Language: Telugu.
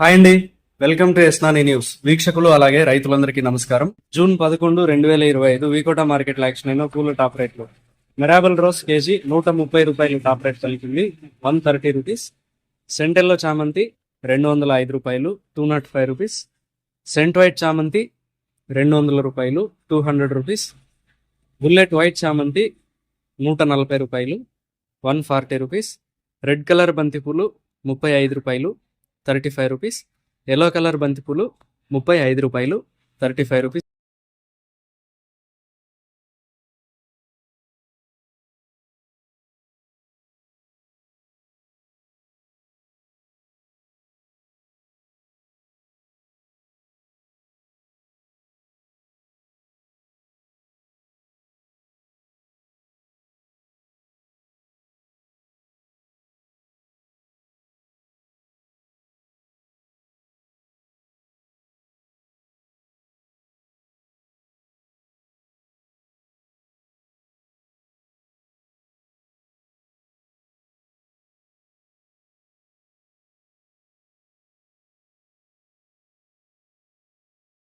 హాయ్ అండి. వెల్కమ్ టు ఎస్నాని న్యూస్. వీక్షకులు అలాగే రైతులందరికీ నమస్కారం. జూన్ పదకొండు రెండు వేల ఇరవై ఐదు వీకోట మార్కెట్ యాక్షన్ అయిన పూల టాప్ రేట్లు. మెరాబల్ రోస్ కేజీ నూట ముప్పై రూపాయలు టాప్ రేట్ పలికింది. One thirty rupees. సెంటెల్లో చామంతి రెండు వందల ఐదు రూపాయలు two naught five rupees. Scent white చామంతి రెండు వందల రూపాయలు two hundred rupees. Bullet white చామంతి నూట నలభై రూపాయలు one forty rupees. Red colour బంతిపూలు ముప్పై ఐదు రూపాయలు thirty five rupees. Yellow colour బంతిపూలు ముప్పై ఐదు రూపాయలు థర్టీ ఫైవ్ రూపీస్.